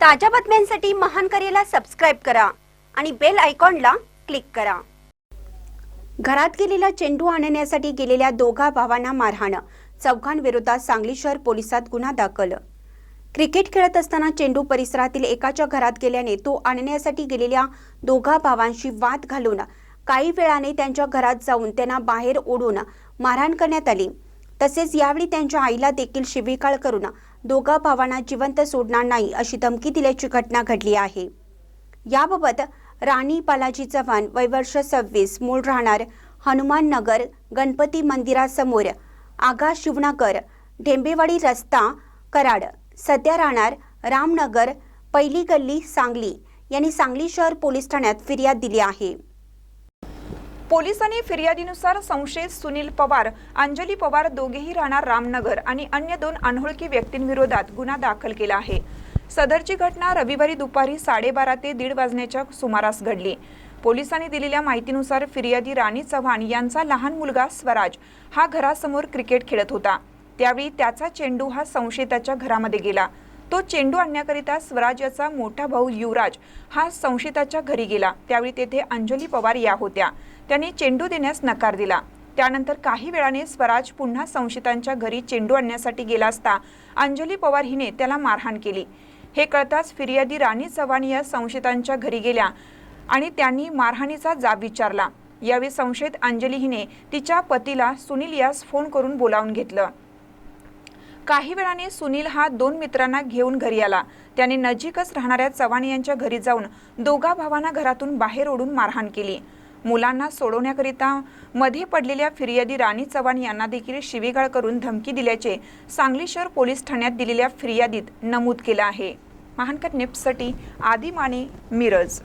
ताज्या बातम्यांसाठी महान करेला सबस्क्राईब करा आणि बेल आयकॉनला क्लिक करा. घरात गेलेला चेंडू आणण्यासाठी गेलेल्या दोघा भावांना मारहाण. चौघांविरोधात सांगली शहर पोलिसात गुन्हा दाखल. क्रिकेट खेळत असताना चेंडू परिसरातील एकाच्या घरात गेल्याने तो आणण्यासाठी गेलेल्या दोघा भावांशी वाद घालून काही वेळाने त्यांच्या घरात जाऊन त्यांना बाहेर ओढून मारहाण करण्यात आली. तसेच यावेळी त्यांच्या आईला देखील शिवीगाळ करून दोघा भावांना जिवंत सोडणार नाही अशी धमकी दिल्याची घटना घडली आहे. याबाबत राणी बालाजी चव्हाण वयवर्ष सव्वीस मूळ राहणार हनुमान नगर गणपती मंदिरासमोर आगा शिवनगर ढेंबेवाडी रस्ता कराड. सध्या राहणार रामनगर पहिली गल्ली सांगली. यांनी सांगली शहर पोलीस ठाण्यात फिर्याद दिली आहे. पोलिसांनी फिर्यादीनुसार संशयित सुनील पवार अंजली पवार दोघेही राहणार रामनगर आणि अन्य दोन अनोळखी व्यक्तींविरोधात गुन्हा दाखल केला आहे. सदरची घटना रविवारी दुपारी साडेबारा ते दीड वाजण्याच्या सुमारास घडली. पोलिसांनी दिलेल्या माहितीनुसार फिर्यादी राणी चव्हाण यांचा लहान मुलगा स्वराज हा घरासमोर क्रिकेट खेळत होता. त्यावेळी त्याचा चेंडू हा संशयिताच्या घरामध्ये गेला. तो चेंडू आणण्याकरिता स्वराज्याचा मोठा भाऊ युवराज हा संशयिताच्या घरी गेला. त्यावेळी तेथे अंजली पवार या होत्या. त्यांनी चेंडू देण्यास नकार दिला. त्यानंतर काही वेळाने स्वराज पुन्हा संशयितांच्या घरी चेंडू आणण्यासाठी गेला असता अंजली पवार हिने त्याला मारहाण केली. हे कळताच फिर्यादी राणी चव्हाण या संशयितांच्या घरी गेल्या आणि त्यांनी मारहाणीचा जाब विचारला. यावेळी संशयित अंजली हिने तिच्या पतीला सुनील यास फोन करून बोलावून घेतलं. काही वेळाने सुनील हा दोन मित्रांना घेऊन घरी आला. त्याने नजीकच राहणाऱ्या चव्हाण यांच्या घरी जाऊन दोघा भावांना घरातून बाहेर ओढून मारहाण केली. मुलांना सोडवण्याकरिता मध्ये पडलेल्या फिर्यादी राणी चव्हाण यांना देखील शिवीगाळ करून धमकी दिल्याचे सांगली शहर पोलीस ठाण्यात दिलेल्या फिर्यादीत नमूद केलं आहे. महानकर निप्ससाठी आदी माने मिरज.